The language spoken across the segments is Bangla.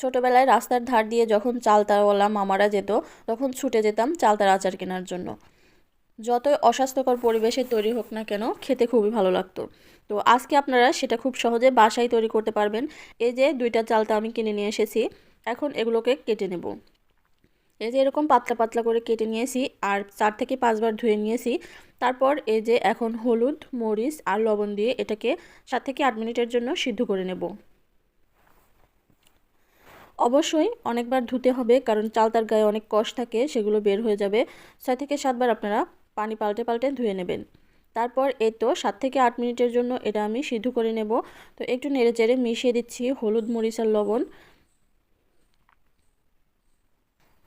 ছোটোবেলায় রাস্তার ধার দিয়ে যখন চালতাওয়ালা মামারা যেত, তখন ছুটে যেতাম চালতার আচার কেনার জন্য। যতই অস্বাস্থ্যকর পরিবেশে তৈরি হোক না কেন, খেতে খুবই ভালো লাগতো। তো আজকে আপনারা সেটা খুব সহজে বাসায় তৈরি করতে পারবেন। এই যে দুইটা চালতা আমি কিনে নিয়ে এসেছি, এখন এগুলোকে কেটে নেব। এই যে এরকম পাতলা পাতলা করে কেটে নিয়েছি আর চার থেকে পাঁচবার ধুয়ে নিয়েছি। তারপর এই যে এখন হলুদ, মরিচ আর লবণ দিয়ে এটাকে সাত থেকে আট মিনিটের জন্য সিদ্ধ করে নেব। অবশ্যই অনেকবার ধুতে হবে, কারণ চাল তার গায়ে অনেক কষ থাকে, সেগুলো বের হয়ে যাবে। ছয় থেকে সাতবার আপনারা পানি পাল্টে পাল্টে ধুয়ে নেবেন। তারপর এই তো সাত থেকে আট মিনিটের জন্য এটা আমি সিদ্ধ করে নেব। তো একটু নেড়ে চেড়ে মিশিয়ে দিচ্ছি হলুদ মরিচ আর লবণ।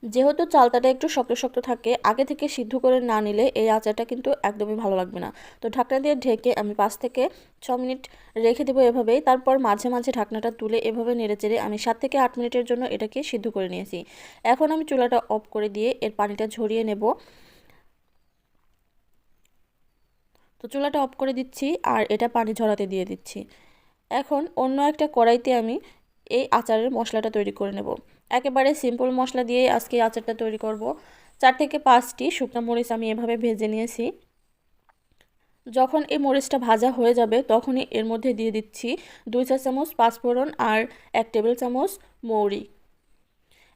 যেহেতু চালতাটা একটু শক্ত শক্ত থাকে, আগে থেকে সিদ্ধ করে না নিলে এই আচারটা কিন্তু একদমই ভালো লাগবে না। তো ঢাকনা দিয়ে ঢেকে আমি পাঁচ থেকে ছ মিনিট রেখে দেবো এভাবেই। তারপর মাঝে মাঝে ঢাকনাটা তুলে এভাবে নেড়ে চেড়ে আমি সাত থেকে আট মিনিটের জন্য এটাকে সিদ্ধ করে নিয়েছি। এখন আমি চুলাটা অফ করে দিয়ে এর পানিটা ঝরিয়ে নেব। তো চুলাটা অফ করে দিচ্ছি আর এটা পানি ঝরাতে দিয়ে দিচ্ছি। এখন অন্য একটা কড়াইতে আমি এই আচারের মশলাটা তৈরি করে নেব। একেবারে সিম্পল মশলা দিয়ে আজকে আচারটা তৈরি করব। চার থেকে পাঁচটি শুকনো মরিচ আমি এভাবে ভেজে নিয়েছি। যখন এই মরিচটা ভাজা হয়ে যাবে, তখনই এর মধ্যে দিয়ে দিচ্ছি দুই চা চামচ পাঁচফোড়ন আর এক টেবিল চামচ মৌরি।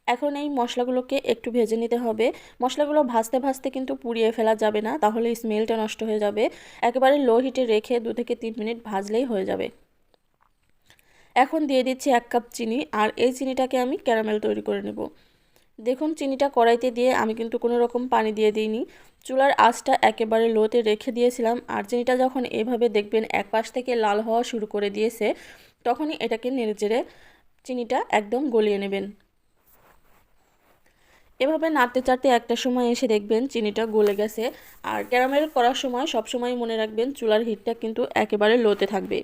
এখন এই মশলাগুলোকে একটু ভেজে নিতে হবে। মশলাগুলো ভাজতে ভাজতে কিন্তু পুড়িয়ে ফেলা যাবে না, তাহলে স্মেলটা নষ্ট হয়ে যাবে। একেবারে লো হিটে রেখে দু থেকে তিন মিনিট ভাজলেই হয়ে যাবে। এখন দিয়ে দিচ্ছি এক কাপ চিনি, আর এই চিনিটাকে আমি ক্যারামেল তৈরি করে নেব। দেখুন, চিনিটা কড়াইতে দিয়ে আমি কিন্তু কোনো রকম পানি দিয়ে দিইনি। চুলার আঁচটা একেবারে লোতে রেখে দিয়েছিলাম, আর চিনিটা যখন এভাবে দেখবেন এক পাশ থেকে লাল হওয়া শুরু করে দিয়েছে, তখনই এটাকে নেড়ে চেড়ে চিনিটা একদম গলিয়ে নেবেন। এভাবে নাড়তে চাড়তে একটা সময় এসে দেখবেন চিনিটা গলে গেছে, আর ক্যারামেল করার সময় সবসময় মনে রাখবেন চুলার হিটটা কিন্তু একেবারে লোতে থাকবে।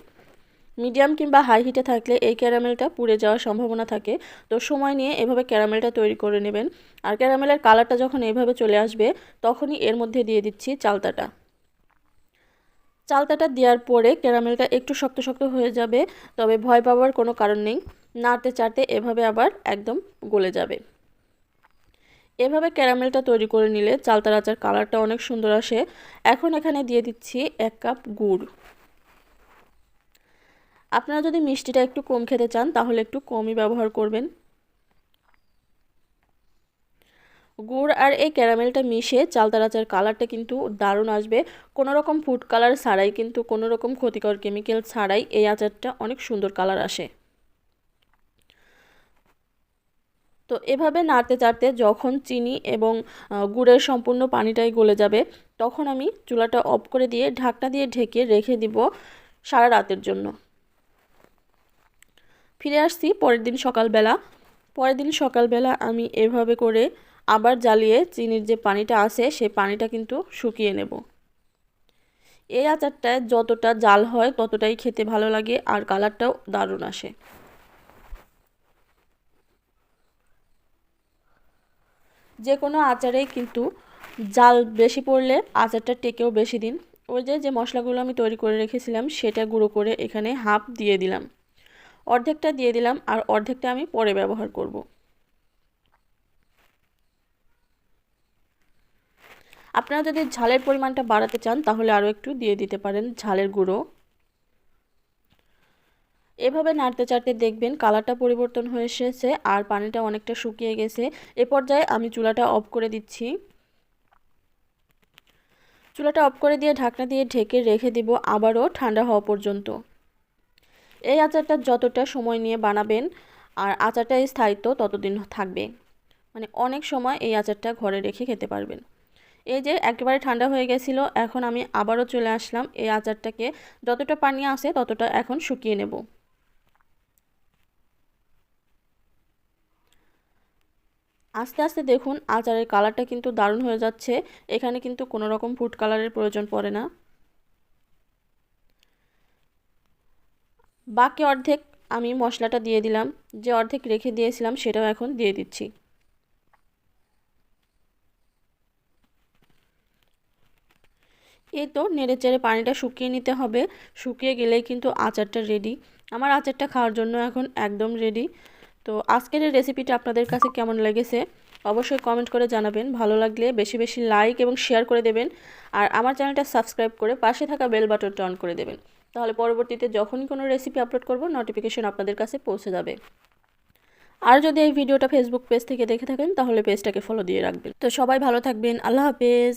মিডিয়াম কিংবা হাই হিটে থাকলে এই ক্যারামেলটা পুড়ে যাওয়ার সম্ভাবনা থাকে। তো সময় নিয়ে এভাবে ক্যারামেলটা তৈরি করে নেবেন। আর ক্যারামেলের কালারটা যখন এইভাবে চলে আসবে, তখনই এর মধ্যে দিয়ে দিচ্ছি চালতাটা। চালতাটা দেওয়ার পরে ক্যারামেলটা একটু শক্ত শক্ত হয়ে যাবে, তবে ভয় পাওয়ার কোনো কারণ নেই। নাড়তে চাড়তে এভাবে আবার একদম গলে যাবে। এভাবে ক্যারামেলটা তৈরি করে নিলে চালতার আচার কালারটা অনেক সুন্দর আসে। এখন এখানে দিয়ে দিচ্ছি এক কাপ গুড়। আপনারা যদি মিষ্টিটা একটু কম খেতে চান, তাহলে একটু কমই ব্যবহার করবেন। গুড় আর এই ক্যারামেলটা মিশে চালতার আচার কালারটা কিন্তু দারুণ আসবে। কোনো রকম ফুড কালার ছাড়াই কিন্তু কোনো রকম ক্ষতিকর কেমিক্যাল ছাড়াই এই আচারটা অনেক সুন্দর কালার আসে। তো এভাবে নাড়তে চাড়তে যখন চিনি এবং গুড়ের সম্পূর্ণ পানিটাই গলে যাবে, তখন আমি চুলাটা অফ করে দিয়ে ঢাকনা দিয়ে ঢেকে রেখে দিব সারা রাতের জন্য। ফিরে আসছি পরের দিন সকালবেলা। পরের দিন সকালবেলা আমি এভাবে করে আবার জ্বালিয়ে চিনির যে পানিটা আছে, সেই পানিটা কিন্তু শুকিয়ে নেব। এই আচারটায় যতটা জাল হয়, ততটাই খেতে ভালো লাগে আর কালারটাও দারুণ আসে। যে কোনো আচারেই কিন্তু জাল বেশি পড়লে আচারটা টেকেও বেশি দিন। ওই যে যে মশলাগুলো আমি তৈরি করে রেখেছিলাম, সেটা গুঁড়ো করে এখানে হাফ দিয়ে দিলাম। অর্ধেকটা দিয়ে দিলাম আর অর্ধেকটা আমি পরে ব্যবহার করব। আপনারা যদি ঝালের পরিমাণটা বাড়াতে চান, তাহলে আরও একটু দিয়ে দিতে পারেন ঝালের গুঁড়ো। এভাবে নাড়তে চাড়তে দেখবেন কালারটা পরিবর্তন হয়ে এসেছে আর পানিটা অনেকটা শুকিয়ে গেছে। এ পর্যায়ে আমি চুলাটা অফ করে দিচ্ছি। চুলাটা অফ করে দিয়ে ঢাকনা দিয়ে ঢেকে রেখে দিব আবারও ঠান্ডা হওয়া পর্যন্ত। এই আচারটা যতটা সময় নিয়ে বানাবেন আর আচারটা স্থায়িত্ব ততদিন থাকবে। মানে অনেক সময় এই আচারটা ঘরে রেখে খেতে পারবেন। এই যে একেবারে ঠান্ডা হয়ে গেছিল, এখন আমি আবারও চলে আসলাম এই আচারটাকে। যতটা পানি আসে ততটা এখন শুকিয়ে নেব। আস্তে আস্তে দেখুন, আচারের কালারটা কিন্তু দারুণ হয়ে যাচ্ছে। এখানে কিন্তু কোনো রকম ফুড কালারের প্রয়োজন পড়ে না। বাকি অর্ধেক আমি মশলাটা দিয়ে দিলাম। যে অর্ধেক রেখে দিয়েছিলাম সেটাও এখন দিয়ে দিচ্ছি। এই তো নেড়ে চেড়ে পানিটা শুকিয়ে নিতে হবে। শুকিয়ে গেলেই কিন্তু আচারটা রেডি আমার আচারটা খাওয়ার জন্য এখন একদম রেডি তো আজকের এই রেসিপিটা আপনাদের কাছে কেমন লেগেছে? অবশ্যই কমেন্ট করে জানাবেন। ভালো লাগলে বেশি বেশি লাইক এবং শেয়ার করে দেবেন। আর আমার চ্যানেলটা সাবস্ক্রাইব করে পাশে থাকা বেল বাটনটা অন করে দেবেন। তাহলে পরবর্তীতে যখনই কোনো রেসিপি আপলোড করব নোটিফিকেশন আপনাদের কাছে পৌঁছে যাবে। আর যদি এই ভিডিওটা ফেসবুক পেজ থেকে দেখে থাকেন, তাহলে পেজটাকে ফলো দিয়ে রাখবেন। তো সবাই ভালো থাকবেন, আল্লাহ হাফেজ।